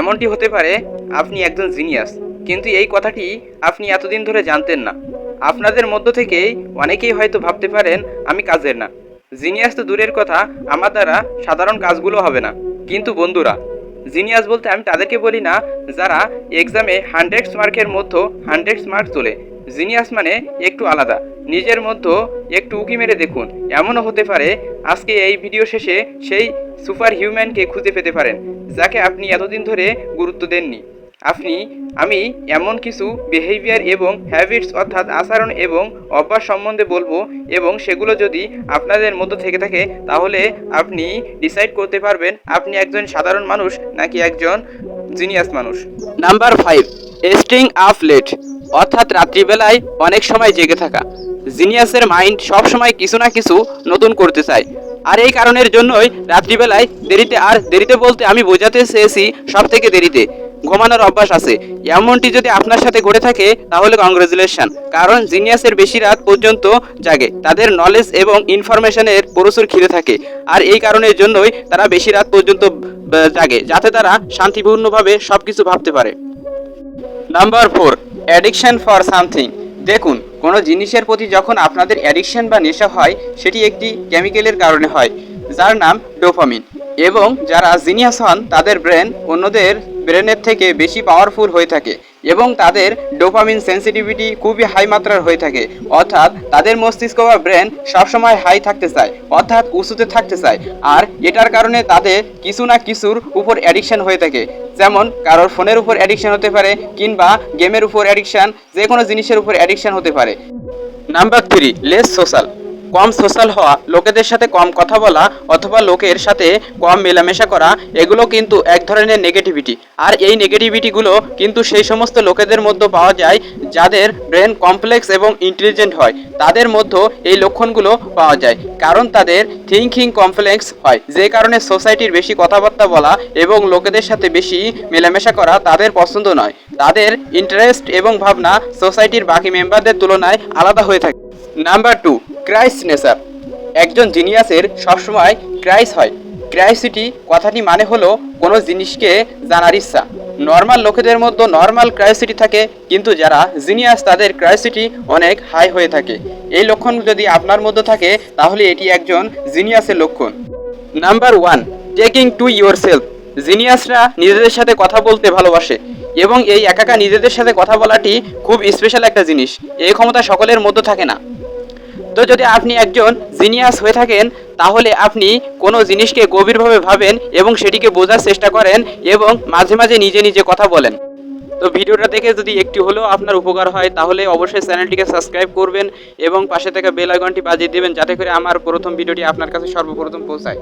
এমনটি হতে পারে আপনি একজন জিনিয়াস, কিন্তু এই কথাটি আপনি এতদিন ধরে জানতেন না। আপনাদের মধ্য থেকেই অনেকেই হয়তো ভাবতে পারেন আমি কাজের না। জিনিয়াস তো দূরের কথা, আমার দ্বারা সাধারণ কাজগুলো হবে না। কিন্তু বন্ধুরা, জিনিয়াস বলতে আমি তাদেরকে বলি না যারা এক্সামে হান্ড্রেড মার্কের মধ্যে হান্ড্রেড মার্ক তোলে। জিনিয়াস মানে একটু আলাদা। নিজের মধ্যে একটু উকি মেরে দেখুন। এমনও হতে পারে আজকে এই ভিডিও শেষে সেই সুপার হিউম্যানকে খুঁজে পেতে পারেন, যাকে আপনি এতদিন ধরে গুরুত্ব দেননি। আপনি, আমি এমন কিছু বিহেভিয়ার এবং হ্যাবিটস অর্থাৎ আচরণ এবং অভ্যাস সম্বন্ধে বলব এবং সেগুলো যদি আপনাদের মধ্যে থেকে থাকে, তাহলে আপনি ডিসাইড করতে পারবেন আপনি একজন সাধারণ মানুষ নাকি একজন জিনিয়াস মানুষ। Number five staying up late অর্থাৎ রাত্রিবেলায় অনেক সময় জেগে থাকা। জিনিয়াসের মাইন্ড সবসময় কিছু না কিছু নতুন করতে চায়। আর এই কারণের জন্যই রাত্রিবেলায় দেরিতে আর দেরিতে বলতে আমি বোঝাতে চেয়েছি সব থেকে দেরিতে। ঘুমানোর অভ্যাস আছে। এমনটি যদি আপনার সাথে ঘটে থাকে, তাহলে কংগ্রেচুলেশন কারণ জিনিয়াসের বেশি রাত পর্যন্ত জাগে। তাদের নলেজ এবং ইনফরমেশনের প্রচুর খিরে থাকে। আর এই কারণের জন্যই তারা বেশি রাত পর্যন্ত জাগে। যাতে তারা শান্তিপূর্ণভাবে সব কিছু ভাবতে পারে। Number four addiction for something দেখুন, কোনো জিনিসের প্রতি যখন আপনাদের অ্যাডিকশান বা নেশা হয়, সেটি একটি কেমিক্যালের কারণে হয়, যার নাম ডোপামিন এবং যারা জিনিয়াস হন, তাদের ব্রেন অন্যদের ব্রেনের থেকে বেশি পাওয়ারফুল হয়ে থাকে। এবং তাদের ডোপামিন সেন্সিটিভিটি খুবই হাই মাত্রার হয়ে থাকে। অর্থাৎ তাদের মস্তিষ্ক বা ব্রেন সবসময় হাই থাকতে চায়, অর্থাৎ উঁচুতে থাকতে চায়। আর এটার কারণে তাদের কিছু না কিছুর উপর অ্যাডিকশন হয়ে থাকে। যেমন কারোর ফোনের উপর অ্যাডিকশন হতে পারে কিংবা গেমের উপর অ্যাডিকশন যে কোনো জিনিসের উপর অ্যাডিকশন হতে পারে। নাম্বার থ্রি লেস সোশ্যাল কম সোশ্যাল হওয়া, লোকেদের সাথে কম কথা বলা অথবা লোকের সাথে কম মেলামেশা করা, এগুলো কিন্তু এক ধরনের নেগেটিভিটি আর এই নেগেটিভিটিগুলো কিন্তু সেই সমস্ত লোকেদের মধ্যে পাওয়া যায় যাদের ব্রেন কমপ্লেক্স এবং ইন্টেলিজেন্ট হয়। তাদের মধ্যে এই লক্ষণগুলো পাওয়া যায়। কারণ তাদের থিঙ্কিং কমপ্লেক্স হয়। যে কারণে সোসাইটির বেশি কথাবার্তা বলা এবং লোকেদের সাথে বেশি মেলামেশা করা তাদের পছন্দ নয়। তাদের ইন্টারেস্ট এবং ভাবনা সোসাইটির বাকি মেম্বারদের তুলনায় আলাদা হয়ে থাকে। নাম্বার টু ক্রাইস নেচার একজন জিনিয়াসের সবসময় ক্রাইস হয়। ক্রাইসিটি কথাটি মানে হলো কোনো জিনিসকে জানার ইচ্ছা। নর্মাল লোকেদের মধ্যে নর্মাল ক্রাইসিটি থাকে, কিন্তু যারা জিনিয়াস তাদের ক্রাইসিটি অনেক হাই হয়ে থাকে। এই লক্ষণ যদি আপনার মধ্যে থাকে, তাহলে এটি একজন জিনিয়াসের লক্ষণ। Number one taking to yourself জিনিয়াসরা নিজেদের সাথে কথা বলতে ভালোবাসে, এবং এই একাকা নিজেদের সাথে কথা বলাটি খুব স্পেশাল একটা জিনিস। এই ক্ষমতা সকলের মধ্যে থাকে না। তো যদি আপনি একজন জিনিয়াস হয়ে থাকেন, তাহলে আপনি কোনো জিনিসকে গভীরভাবে ভাবেন এবং সেটিকে বোঝার চেষ্টা করেন এবং মাঝে মাঝে নিজে নিজে কথা বলেন। তো ভিডিওটা দেখে যদি একটি হলেও আপনার উপকার হয়, তাহলে অবশ্যই চ্যানেলটিকে সাবস্ক্রাইব করবেন এবং পাশে থেকে বেল আইকনটি বাজিয়ে দেবেন, যাতে করে আমার প্রথম ভিডিওটি আপনার কাছে সর্বপ্রথম পৌঁছায়।